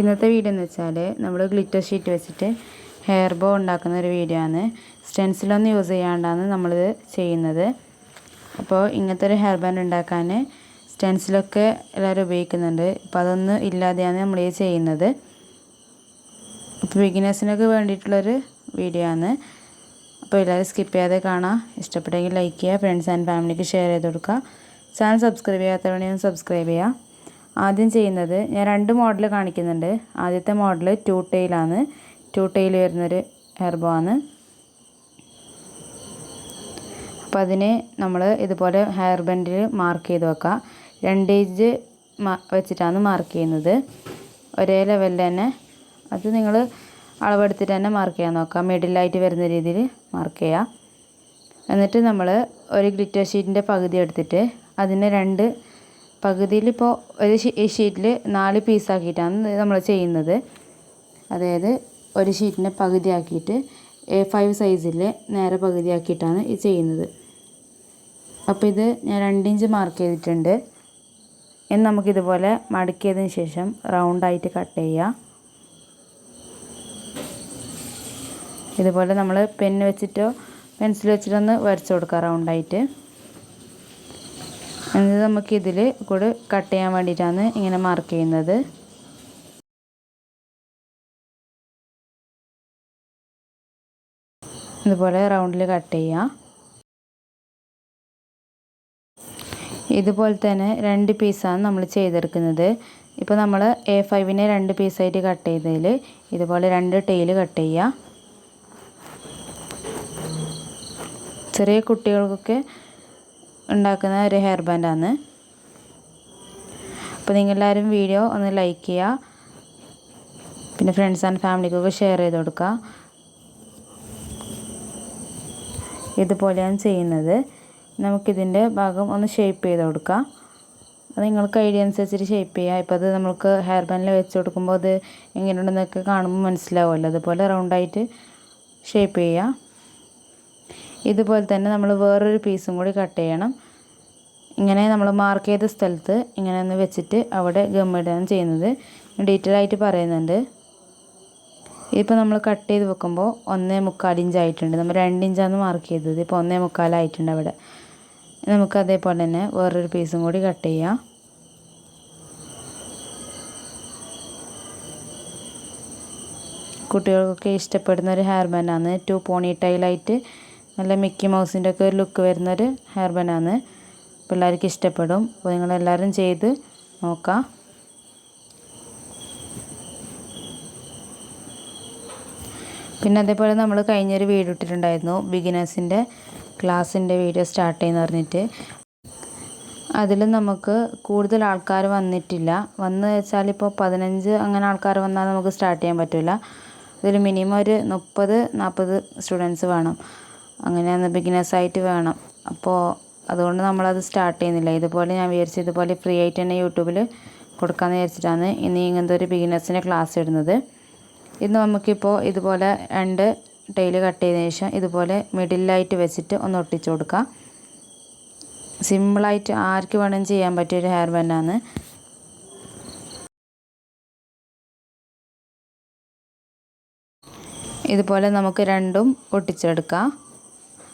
ഇന്നത്തെ വീഡിയോ എന്ന് വെച്ചാൽ നമ്മൾ ഗ്ലിറ്റർ ഷീറ്റ് വെച്ചിട്ട് ഹെയർ ബോ ഉണ്ടാക്കുന്ന ഒരു വീഡിയോ ആണ് സ്റ്റെൻസിലൊന്നും യൂസ് ചെയ്യാണ്ടാണ് നമ്മളിത് ചെയ്യുന്നത്. അപ്പോൾ ഇങ്ങനത്തെ ഒരു ഹെയർ ബാൻഡ് ഉണ്ടാക്കാൻ സ്റ്റെൻസിലൊക്കെ എല്ലാവരും ഉപയോഗിക്കുന്നുണ്ട്. അപ്പോൾ അതൊന്നും ഇല്ലാതെയാണ് നമ്മൾ ഈ ചെയ്യുന്നത്. അപ്പോൾ ബിഗിനേഴ്സിനൊക്കെ വേണ്ടിയിട്ടുള്ളൊരു വീഡിയോ ആണ് അപ്പോൾ എല്ലാവരും സ്കിപ്പ് ചെയ്യാതെ കാണാം. ഇഷ്ടപ്പെട്ടെങ്കിൽ ലൈക്ക് ചെയ്യുക ഫ്രണ്ട്സ് ആൻഡ് ഫാമിലിക്ക് ഷെയർ ചെയ്ത് കൊടുക്കുക. ചാനൽ സബ്സ്ക്രൈബ് ചെയ്യാത്തവണെയും സബ്സ്ക്രൈബ് ചെയ്യുക. ആദ്യം ചെയ്യുന്നത് ഞാൻ രണ്ട് മോഡൽ കാണിക്കുന്നുണ്ട്. ആദ്യത്തെ മോഡൽ ടു ടെയിലാണ് ടു ടെയിൽ വരുന്നൊരു ഹെർബോ ആണ്. അപ്പോൾ അതിന് നമ്മൾ ഇതുപോലെ ഹെയർ ബാൻഡിൽ മാർക്ക് ചെയ്ത് വെക്കുക രണ്ട് ഇഞ്ച് വെച്ചിട്ടാണ് മാർക്ക് ചെയ്യുന്നത്. ഒരേ ലെവലിൽ തന്നെ അത് നിങ്ങൾ അളവെടുത്തിട്ട് തന്നെ മാർക്ക് ചെയ്യാൻ നോക്കാം. മിഡിലായിട്ട് വരുന്ന രീതിയിൽ മാർക്ക് ചെയ്യുക എന്നിട്ട് നമ്മൾ ഒരു ഗ്ലിറ്റർ ഷീറ്റിന്റെ പകുതി എടുത്തിട്ട് അതിനെ രണ്ട് പകുതിയിൽ ഇപ്പോൾ ഒരു ഷീറ്റിൽ നാല് പീസാക്കിയിട്ടാണ് നമ്മൾ ചെയ്യുന്നത്. അതായത് ഒരു ഷീറ്റിനെ പകുതിയാക്കിയിട്ട് എ ഫൈവ് സൈസിൽ നേരെ പകുതിയാക്കിയിട്ടാണ് ഇത് ചെയ്യുന്നത്. അപ്പോൾ ഇത് ഞാൻ രണ്ടിഞ്ച് മാർക്ക് ചെയ്തിട്ടുണ്ട്. ഇനി നമുക്കിതുപോലെ മടക്കിയതിന് ശേഷം റൗണ്ടായിട്ട് കട്ട് ചെയ്യുക ഇതുപോലെ നമ്മൾ പെന്ന് വെച്ചിട്ടോ പെൻസിൽ വെച്ചിട്ടൊന്ന് വരച്ച് കൊടുക്കുക റൗണ്ടായിട്ട്. എന്നിട്ട് നമുക്ക് ഇതിൽ കൂടെ കട്ട് ചെയ്യാൻ വേണ്ടിയിട്ടാണ് ഇങ്ങനെ മാർക്ക് ചെയ്യുന്നത്. ഇതുപോലെ റൗണ്ടിൽ കട്ട് ചെയ്യുക ഇതുപോലെ തന്നെ രണ്ട് പീസാണ് നമ്മൾ ചെയ്തെടുക്കുന്നത്. ഇപ്പോൾ നമ്മൾ എ ഫൈവിനെ രണ്ട് പീസായിട്ട് കട്ട് ചെയ്തതിൽ ഇതുപോലെ രണ്ട് ടെയിൽ കട്ട് ചെയ്യുക ചെറിയ കുട്ടികൾക്കൊക്കെ ഉണ്ടാക്കുന്ന ഒരു ഹെയർ ബാൻഡാണ് അപ്പോൾ നിങ്ങളെല്ലാവരും വീഡിയോ ഒന്ന് ലൈക്ക് ചെയ്യുക പിന്നെ ഫ്രണ്ട്സ് ആൻഡ് ഫാമിലിക്കൊക്കെ ഷെയർ ചെയ്ത് കൊടുക്കുക ഇതുപോലെയാണ് ചെയ്യുന്നത്. നമുക്കിതിന്റെ ഭാഗം ഒന്ന് ഷേപ്പ് ചെയ്ത് കൊടുക്കാം. അത് നിങ്ങൾക്ക് ഐഡിയ അനുസരിച്ചിട്ട് ഷേപ്പ് ചെയ്യുക ഇപ്പോൾ അത് നമുക്ക് ഹെയർ ബാൻഡിൽ വെച്ച് കൊടുക്കുമ്പോൾ അത് എങ്ങനെയുണ്ടെന്നൊക്കെ കാണുമ്പോൾ മനസ്സിലാവുമല്ലോ. അതുപോലെ റൗണ്ടായിട്ട് ഷേപ്പ് ചെയ്യുക ഇതുപോലെ തന്നെ നമ്മൾ വേറൊരു പീസും കൂടി കട്ട് ചെയ്യണം. ഇങ്ങനെ നമ്മൾ മാർക്ക് ചെയ്ത സ്ഥലത്ത് ഇങ്ങനെ ഒന്ന് വെച്ചിട്ട് അവിടെ ഗമ്മിടുകയാണ് ചെയ്യുന്നത്. ഡീറ്റെയിൽ ആയിട്ട് പറയുന്നുണ്ട്. ഇതിപ്പോൾ നമ്മൾ കട്ട് ചെയ്ത് വെക്കുമ്പോൾ ഒന്നേ മുക്കാൽ ഇഞ്ച് ആയിട്ടുണ്ട്. നമ്മൾ രണ്ട് ഇഞ്ചാണ് മാർക്ക് ചെയ്തത്. ഇപ്പോൾ ഒന്നേ മുക്കാലായിട്ടുണ്ട് അവിടെ. നമുക്ക് അതേപോലെ തന്നെ വേറൊരു പീസും കൂടി കട്ട് ചെയ്യാം. കുട്ടികൾക്കൊക്കെ ഇഷ്ടപ്പെടുന്ന ഒരു ഹെയർ ബാൻഡാണ് ടു പോണി ടൈലായിട്ട് നല്ല മിക്കി മൗസിന്റെ ഒക്കെ ഒരു ലുക്ക് വരുന്നൊരു ഹെയർ ബനാണ് പിള്ളേർക്ക് ഇഷ്ടപ്പെടും. അപ്പോൾ നിങ്ങളെല്ലാവരും ചെയ്ത് നോക്കാം. പിന്നെ അതേപോലെ നമ്മൾ കഴിഞ്ഞൊരു വീഡിയോ ഇട്ടിട്ടുണ്ടായിരുന്നു. ബിഗിനേഴ്സിന്റെ ക്ലാസ്സിന്റെ വീഡിയോ സ്റ്റാർട്ട് ചെയ്യുന്ന പറഞ്ഞിട്ട്. അതിൽ നമുക്ക് കൂടുതൽ ആൾക്കാർ വന്നിട്ടില്ല. വന്ന് വെച്ചാൽ ഇപ്പോൾ പതിനഞ്ച് അങ്ങനെ ആൾക്കാർ വന്നാൽ നമുക്ക് സ്റ്റാർട്ട് ചെയ്യാൻ പറ്റില്ല. അതിൽ മിനിമം ഒരു മുപ്പത് നാൽപ്പത് സ്റ്റുഡൻസ് വേണം. അങ്ങനെ ബിഗിനേഴ്സായിട്ട് വേണം. അപ്പോൾ അതുകൊണ്ട് നമ്മളത് സ്റ്റാർട്ട് ചെയ്യുന്നില്ല. ഇതുപോലെ ഞാൻ വിചാരിച്ചു ഇതുപോലെ ഫ്രീ ആയിട്ട് തന്നെ യൂട്യൂബിൽ കൊടുക്കാമെന്ന് വിചാരിച്ചിട്ടാണ് ഇനി ഇങ്ങനത്തെ ഒരു ബിഗിനേഴ്സിന്റെ ക്ലാസ് ഇടുന്നത്. ഇന്ന് നമുക്കിപ്പോൾ ഇതുപോലെ രണ്ട് ടൈൽ കട്ട് ചെയ്തതിന് ശേഷം ഇതുപോലെ മിഡിലായിട്ട് വെച്ചിട്ട് ഒന്ന് ഒട്ടിച്ചു കൊടുക്കാം. സിമ്പിളായിട്ട് ആർക്ക് വേണമെങ്കിലും ചെയ്യാൻ പറ്റിയൊരു ഹെയർ ബാൻഡാണ് ഇതുപോലെ നമുക്ക് രണ്ടും ഒട്ടിച്ചെടുക്കാം.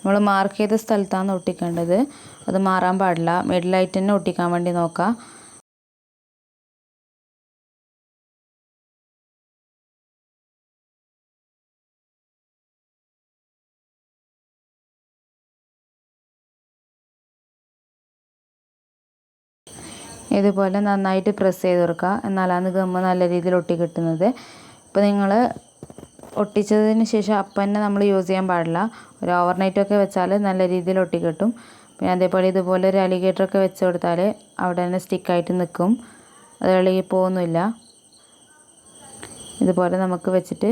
നമ്മൾ മാർക്ക് ചെയ്ത സ്ഥലത്താണ് ഒട്ടിക്കേണ്ടത്. അത് മാറാൻ പാടില്ല. മിഡിലായിട്ട് തന്നെ ഒട്ടിക്കാൻ വേണ്ടി നോക്കാം. ഇതുപോലെ നന്നായിട്ട് പ്രസ് ചെയ്ത് കൊടുക്കുക എന്നാലാണ് ഗമ്മ് നല്ല രീതിയിൽ ഒട്ടി കിട്ടുന്നത്. ഇപ്പോൾ നിങ്ങൾ ഒട്ടിച്ചതിന് ശേഷം അപ്പം തന്നെ നമ്മൾ യൂസ് ചെയ്യാൻ പാടില്ല. ഒരു ഓവർനൈറ്റൊക്കെ വെച്ചാൽ നല്ല രീതിയിൽ ഒട്ടിക്കിട്ടും പിന്നെ അതേപോലെ ഇതുപോലെ ഒരു അലിഗേറ്ററൊക്കെ വെച്ച് കൊടുത്താൽ അവിടെ തന്നെ സ്റ്റിക്കായിട്ട് നിൽക്കും. അത് ഇളകി പോകുന്നില്ല. ഇതുപോലെ നമുക്ക് വെച്ചിട്ട്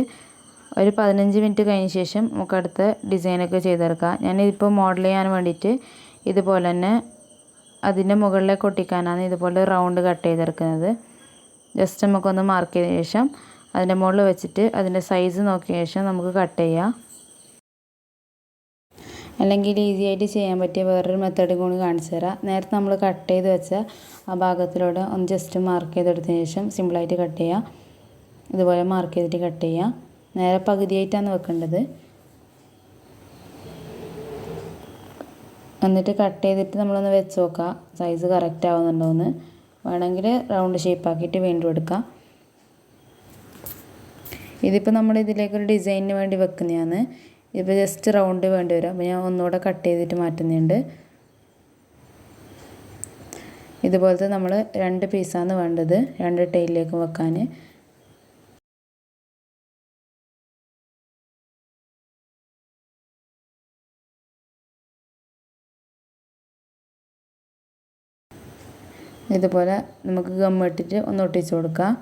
ഒരു പതിനഞ്ച് മിനിറ്റ് കഴിഞ്ഞ ശേഷം നമുക്ക് അടുത്ത ഡിസൈനൊക്കെ ചെയ്തെടുക്കാം. ഞാനിതിപ്പോൾ മോഡൽ ചെയ്യാൻ വേണ്ടിയിട്ട് ഇതുപോലെ തന്നെ അതിന്റെ മുകളിലേക്ക് ഒട്ടിക്കാനാണ് ഇതുപോലെ റൗണ്ട് കട്ട് ചെയ്തെടുക്കുന്നത്. ജസ്റ്റ് നമുക്കൊന്ന് മാർക്ക് ചെയ്ത ശേഷം അതിന്റെ മുകളിൽ വെച്ചിട്ട് അതിന്റെ സൈസ് നോക്കിയ ശേഷം നമുക്ക് കട്ട് ചെയ്യാം. അല്ലെങ്കിൽ ഈസി ആയിട്ട് ചെയ്യാൻ പറ്റിയ വേറൊരു മെത്തേഡ് കൂടി കാണിച്ചു തരാം. നേരത്തെ നമ്മൾ കട്ട് ചെയ്ത് വെച്ച ആ ഭാഗത്തിലൂടെ ഒന്ന് ജസ്റ്റ് മാർക്ക് ചെയ്തെടുത്തതിന് ശേഷം സിമ്പിളായിട്ട് കട്ട് ചെയ്യാം. ഇതുപോലെ മാർക്ക് ചെയ്തിട്ട് കട്ട് ചെയ്യാം. നേരെ പകുതിയായിട്ടാണ് വെക്കേണ്ടത്. എന്നിട്ട് കട്ട് ചെയ്തിട്ട് നമ്മളൊന്ന് വെച്ച് നോക്കാം സൈസ് കറക്റ്റ് ആവുന്നുണ്ടോ എന്ന് വേണമെങ്കിൽ റൗണ്ട് ഷേപ്പ് ആക്കിയിട്ട് വീണ്ടും എടുക്കാം. ഇതിപ്പോൾ നമ്മൾ ഇതിലേക്കൊരു ഡിസൈനിന് വേണ്ടി വെക്കുന്നതാണ്. ഇതിപ്പോൾ ജസ്റ്റ് റൗണ്ട് വേണ്ടി വരും. അപ്പോൾ ഞാൻ ഒന്നുകൂടെ കട്ട് ചെയ്തിട്ട് മാറ്റുന്നുണ്ട്. ഇതുപോലത്തെ നമ്മൾ രണ്ട് പീസാണ് വേണ്ടത്. രണ്ട് ടൈലിലേക്ക് വെക്കാൻ ഇതുപോലെ നമുക്ക് ഗം ഒന്ന് ഒട്ടിച്ച് കൊടുക്കാം.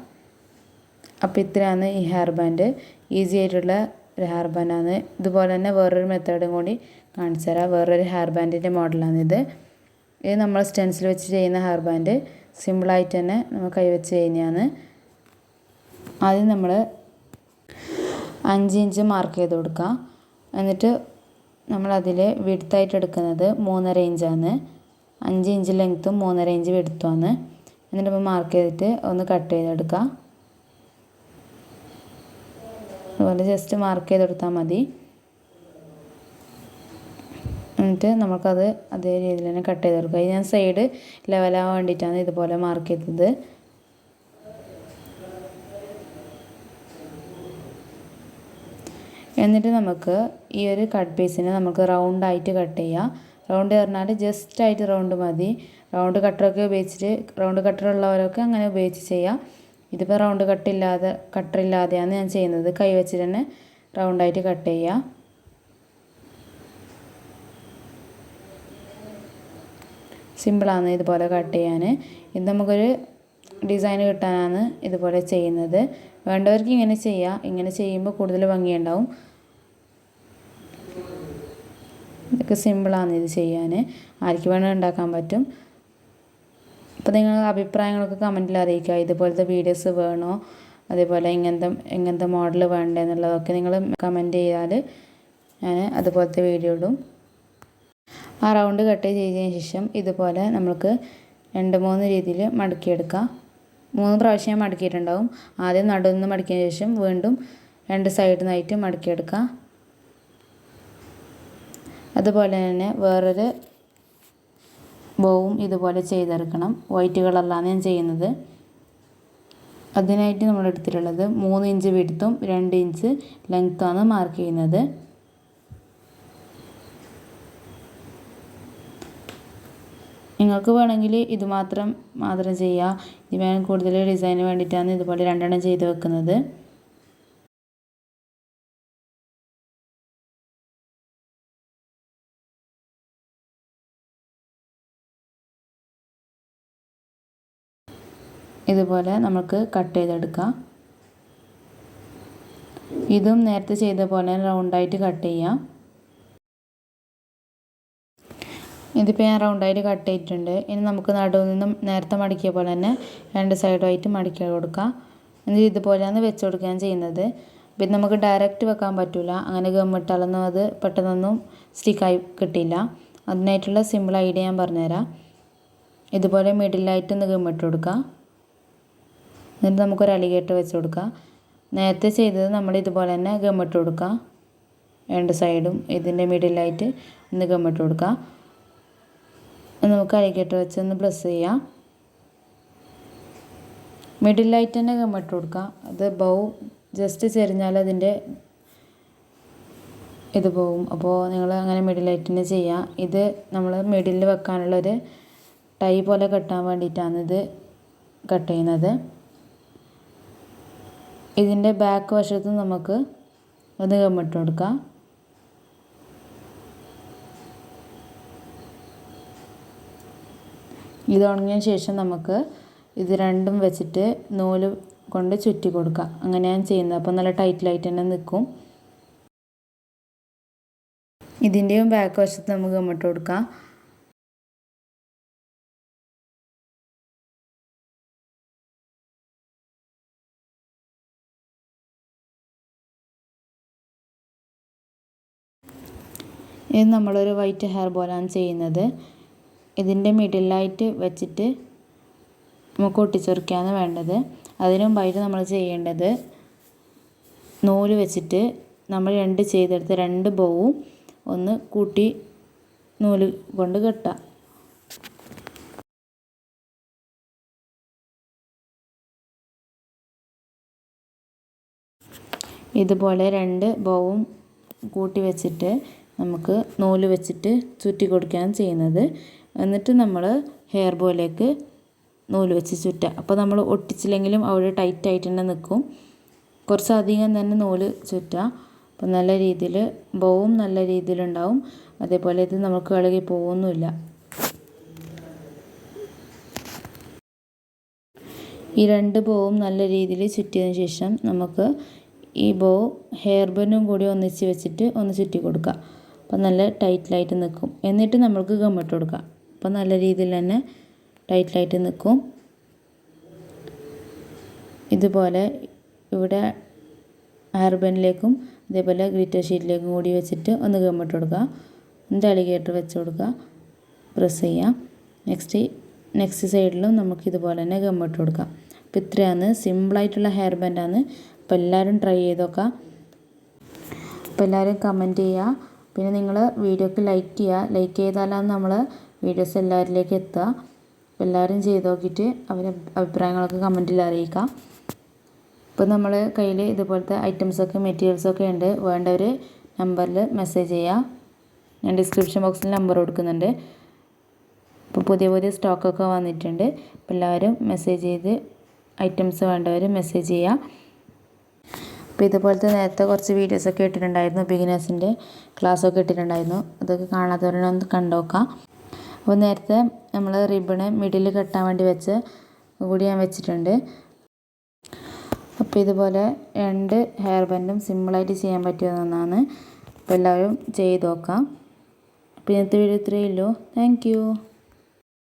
അപ്പോൾ ഇത്രയാണ് ഈ ഹെയർ ബാൻഡ് ഈസി ആയിട്ടുള്ള ഒരു ഹെയർ ബാൻഡാണ് ഇതുപോലെ തന്നെ വേറൊരു മെത്തേഡും കൂടി കാണിച്ചു തരാം. വേറൊരു ഹെയർ ബാൻഡിന്റെ മോഡലാണ് ഇത്. നമ്മൾ സ്റ്റെൻസിൽ വെച്ച് ചെയ്യുന്ന ഹെയർ ബാൻഡ് സിമ്പിളായിട്ട് തന്നെ നമ്മൾ കൈവച്ച് ചെയ്യുന്നതാണ്. ആദ്യം നമ്മൾ അഞ്ച് ഇഞ്ച് മാർക്ക് ചെയ്ത് കൊടുക്കുക എന്നിട്ട് നമ്മളതിൽ വിടുത്തായിട്ട് എടുക്കുന്നത് മൂന്നര ഇഞ്ചാണ് അഞ്ച് ഇഞ്ച് ലെങ്ത്തും മൂന്നര ഇഞ്ച് വിടുത്തുമാണ് എന്നിട്ട് നമ്മൾ മാർക്ക് ചെയ്തിട്ട് ഒന്ന് കട്ട് ചെയ്തെടുക്കുക അതുപോലെ ജസ്റ്റ് മാർക്ക് ചെയ്ത് കൊടുത്താൽ മതി. എന്നിട്ട് നമുക്കത് അതേ രീതിയിൽ തന്നെ കട്ട് ചെയ്ത് കൊടുക്കുക. ഞാൻ സൈഡ് ലെവലാവാൻ വേണ്ടിയിട്ടാണ് ഇതുപോലെ മാർക്ക് ചെയ്തത്. എന്നിട്ട് നമുക്ക് ഈ ഒരു കട്ട് പീസിനെ നമുക്ക് റൗണ്ടായിട്ട് കട്ട് ചെയ്യാം. റൗണ്ട് പറഞ്ഞാൽ ജസ്റ്റ് ആയിട്ട് റൗണ്ട് മതി. റൗണ്ട് കട്ടറൊക്കെ ഉപയോഗിച്ചിട്ട് റൗണ്ട് കട്ടറുള്ളവരൊക്കെ അങ്ങനെ ഉപയോഗിച്ച് ചെയ്യാം. ഇതിപ്പോൾ റൗണ്ട് കട്ടില്ലാതെ കട്ടറില്ലാതെയാണ് ഞാൻ ചെയ്യുന്നത്. കൈ വെച്ചിട്ട് തന്നെ റൗണ്ടായിട്ട് കട്ട് ചെയ്യുക സിമ്പിളാണ് ഇതുപോലെ കട്ട് ചെയ്യാൻ ഇത് നമുക്കൊരു ഡിസൈൻ കിട്ടാനാണ് ഇതുപോലെ ചെയ്യുന്നത്. വേണ്ടവർക്ക് ഇങ്ങനെ ചെയ്യാം. ഇങ്ങനെ ചെയ്യുമ്പോൾ കൂടുതൽ ഭംഗിയുണ്ടാവും. ഇതൊക്കെ സിമ്പിളാണ് ഇത് ചെയ്യാൻ ആർക്ക് വേണമെങ്കിൽ ഉണ്ടാക്കാൻ പറ്റും. അപ്പോൾ നിങ്ങൾ അഭിപ്രായങ്ങളൊക്കെ കമന്റിൽ അറിയിക്കുക. ഇതുപോലത്തെ വീഡിയോസ് വേണോ? അതേപോലെ ഇങ്ങനത്തെ ഇങ്ങനത്തെ മോഡൽ വേണ്ടേ എന്നുള്ളതൊക്കെ നിങ്ങൾ കമന്റ് ചെയ്താൽ ഞാൻ അതുപോലത്തെ വീഡിയോ ഇടും. ആ റൗണ്ട് കട്ട് ചെയ്തതിന് ശേഷം ഇതുപോലെ നമുക്ക് രണ്ട് മൂന്ന് രീതിയിൽ മടക്കിയെടുക്കാം. മൂന്ന് പ്രാവശ്യം ഞാൻ മടക്കിയിട്ടുണ്ടാവും. ആദ്യം നടുന്ന് മടക്കിയതിന് ശേഷം വീണ്ടും രണ്ട് സൈഡിൽ നിന്നായിട്ട് മടക്കിയെടുക്കാം. അതുപോലെ തന്നെ വേറൊരു ബോവും ഇതുപോലെ ചെയ്തെടുക്കണം. വൈറ്റ് കളറിലാണ് ഞാൻ ചെയ്യുന്നത്. അതിനായിട്ട് നമ്മൾ എടുത്തിട്ടുള്ളത് മൂന്ന് ഇഞ്ച് വിടുത്തും രണ്ട് ഇഞ്ച് ലെങ്ത്താണ് മാർക്ക് ചെയ്യുന്നത്. നിങ്ങൾക്ക് വേണമെങ്കിൽ ഇത് മാത്രം മാത്രം ചെയ്യുക ഇത് വേണം കൂടുതൽ ഡിസൈന് വേണ്ടിയിട്ടാണ് ഇതുപോലെ രണ്ടെണ്ണം ചെയ്ത് വെക്കുന്നത്. ഇതുപോലെ നമുക്ക് കട്ട് ചെയ്തെടുക്കാം. ഇതും നേരത്തെ ചെയ്ത പോലെ റൗണ്ടായിട്ട് കട്ട് ചെയ്യാം. ഇതിപ്പോൾ ഞാൻ റൗണ്ടായിട്ട് കട്ട് ചെയ്തിട്ടുണ്ട്. ഇനി നമുക്ക് നടുവിൽ നിന്നും നേരത്തെ മടക്കിയ പോലെ തന്നെ രണ്ട് സൈഡുമായിട്ട് മടക്കി കൊടുക്കാം. എന്നിട്ട് ഇതുപോലെയാണ് വെച്ച് കൊടുക്കുകയാണ് ചെയ്യുന്നത്. പിന്നെ നമുക്ക് ഡയറക്റ്റ് വെക്കാൻ പറ്റില്ല അങ്ങനെ ഗമ്മിട്ടാലൊന്നും അത് പെട്ടെന്നൊന്നും സ്റ്റിക്കായി കിട്ടില്ല അതിനായിട്ടുള്ള സിമ്പിൾ ഐഡിയ ഞാൻ പറഞ്ഞുതരാം. ഇതുപോലെ മിഡിലായിട്ട് ഒന്ന് ഗമ്മിട്ട് കൊടുക്കുക എന്നിട്ട് നമുക്കൊരു അലിഗേറ്റർ വെച്ച് കൊടുക്കാം നേരത്തെ ചെയ്തത് നമ്മൾ ഇതുപോലെ തന്നെ ഗമ്മിട്ട് കൊടുക്കുക. രണ്ട് സൈഡും ഇതിന്റെ മിഡിലായിട്ട് ഒന്ന് ഗമ്മിട്ട് കൊടുക്കുക. നമുക്ക് അലിഗേറ്റർ വെച്ച് ഒന്ന് പ്ലസ് ചെയ്യാം മിഡിലായിട്ട് തന്നെ ഗമ്മിട്ട് കൊടുക്കുക. അത് ബൗ ജസ്റ്റ് ചെരിഞ്ഞാൽ അതിന്റെ ഇത് പോവും. അപ്പോൾ നിങ്ങൾ അങ്ങനെ മിഡിലായിട്ട് തന്നെ ചെയ്യുക. ഇത് നമ്മൾ മിഡിലിൽ വെക്കാനുള്ളൊരു ടൈ പോലെ കെട്ടാൻ വേണ്ടിയിട്ടാണ് ഇത് കട്ട് ചെയ്യുന്നത്. ഇതിന്റെ ബാക്ക് വശത്ത് നമുക്ക് അധികം ഇട്ട് കൊടുക്കാം. ഇത് ഉണങ്ങിയ ശേഷം നമുക്ക് ഇത് രണ്ടും വെച്ചിട്ട് നൂൽ കൊണ്ട് ചുറ്റി കൊടുക്കാം. അങ്ങനെയാണ് ചെയ്യുന്നത്. അപ്പോൾ നല്ല ടൈറ്റിലായിട്ട് തന്നെ നിൽക്കും. ഇതിന്റെയും ബാക്ക് വശത്ത് നമുക്ക് ഗമ്മിട്ട് കൊടുക്കാം. ഇത് നമ്മളൊരു വൈറ്റ് ഹെയർ ബോലാണ് ചെയ്യുന്നത്. ഇതിന്റെ മിഡിലായിട്ട് വെച്ചിട്ട് നമുക്ക് ഒട്ടിച്ചെറുക്കുകയാണ് വേണ്ടത്. അതിനു മുമ്പായിട്ട് നമ്മൾ ചെയ്യേണ്ടത് നൂൽ വെച്ചിട്ട് നമ്മൾ രണ്ട് ചെയ്തെടുത്ത രണ്ട് ബോവും ഒന്ന് കൂട്ടി നൂൽ കൊണ്ട് കെട്ടാം ഇതുപോലെ രണ്ട് ബോവും കൂട്ടി വെച്ചിട്ട് നമുക്ക് നൂൽ വെച്ചിട്ട് ചുറ്റി കൊടുക്കുകയാണ് ചെയ്യുന്നത്. എന്നിട്ട് നമ്മൾ ഹെയർ ബോയിലേക്ക് നൂൽ വെച്ച് ചുറ്റുക. അപ്പോൾ നമ്മൾ ഒട്ടിച്ചില്ലെങ്കിലും അവിടെ ടൈറ്റ് ആയിട്ട് തന്നെ നിൽക്കും. കുറച്ചധികം തന്നെ നൂൽ ചുറ്റുക. അപ്പോൾ നല്ല രീതിയിൽ ബോവും നല്ല രീതിയിലുണ്ടാവും അതേപോലെ ഇത് നമുക്ക് ഇളകി പോകുന്നുമില്ല. ഈ രണ്ട് ബോവും നല്ല രീതിയിൽ ചുറ്റിയതിന് ശേഷം നമുക്ക് ഈ ബോ ഹെയർ ബനും കൂടി ഒന്നിച്ച് വെച്ചിട്ട് ഒന്ന് ചുറ്റി കൊടുക്കുക. അപ്പോൾ നല്ല ടൈറ്റിലായിട്ട് നിൽക്കും. എന്നിട്ട് നമ്മൾക്ക് ഗമ്മിട്ട് കൊടുക്കാം. അപ്പം നല്ല രീതിയിൽ തന്നെ ടൈറ്റിലായിട്ട് നിൽക്കും. ഇതുപോലെ ഇവിടെ ഹെയർ ബനിലേക്കും അതേപോലെ ഗ്ലിറ്റർ ഷീറ്റിലേക്കും കൂടി വെച്ചിട്ട് ഒന്ന് ഗമ്മിട്ട് കൊടുക്കുക. എന്നിട്ട് അലിഗേറ്റർ വെച്ച് കൊടുക്കുക. പ്രസ് ചെയ്യാം നെക്സ്റ്റ് നെക്സ്റ്റ് സൈഡിലും നമുക്ക് ഇതുപോലെ തന്നെ ഗമ്മിട്ട് കൊടുക്കാം. അപ്പോൾ ഇത്രയാണ്. സിമ്പിളായിട്ടുള്ള ഹെയർ ബാൻഡാണ് അപ്പോൾ എല്ലാവരും ട്രൈ ചെയ്ത് നോക്കാം അപ്പോൾ എല്ലാവരും കമന്റ് ചെയ്യുക. പിന്നെ നിങ്ങൾ വീഡിയോക്ക് ലൈക്ക് ചെയ്യുക ലൈക്ക് ചെയ്താലാണ് നമ്മൾ വീഡിയോസ് എല്ലാവരിലേക്ക് എത്തുക. എല്ലാവരും ചെയ്ത് നോക്കിയിട്ട് അവരെ അഭിപ്രായങ്ങളൊക്കെ കമന്റിൽ അറിയിക്കുക ഇപ്പോൾ നമ്മൾ കയ്യിൽ ഇതുപോലത്തെ ഐറ്റംസൊക്കെ മെറ്റീരിയൽസൊക്കെ ഉണ്ട്. വേണ്ടവർ നമ്പറിൽ മെസ്സേജ് ചെയ്യുക ഞാൻ ഡിസ്ക്രിപ്ഷൻ ബോക്സിൽ നമ്പർ കൊടുക്കുന്നുണ്ട്. ഇപ്പോൾ പുതിയ പുതിയ സ്റ്റോക്കൊക്കെ വന്നിട്ടുണ്ട്. എല്ലാവരും മെസ്സേജ് ചെയ്ത് ഐറ്റംസ് വേണ്ടവർ മെസ്സേജ് ചെയ്യുക അപ്പോൾ ഇതുപോലത്തെ നേരത്തെ കുറച്ച് വീഡിയോസൊക്കെ ഇട്ടിട്ടുണ്ടായിരുന്നു ബിഗിനേഴ്സിന്റെ ക്ലാസ്സൊക്കെ ഇട്ടിട്ടുണ്ടായിരുന്നു. അതൊക്കെ കാണാത്തവരൊന്ന് കണ്ടോക്കാം. അപ്പോൾ നേരത്തെ നമ്മൾ റിബണ് മിഡിൽ കെട്ടാൻ വേണ്ടി വെച്ച് കൂടി ഞാൻ വെച്ചിട്ടുണ്ട്. അപ്പോൾ ഇതുപോലെ രണ്ട് ഹെയർ ബാൻഡും സിമ്പിളായിട്ട് ചെയ്യാൻ പറ്റിയ ഒന്നാണ്. അപ്പോൾ എല്ലാവരും ചെയ്ത് നോക്കാം. അപ്പോൾ ഇന്നത്തെ വീഡിയോ ഇത്രയേ ഉള്ളൂ. താങ്ക്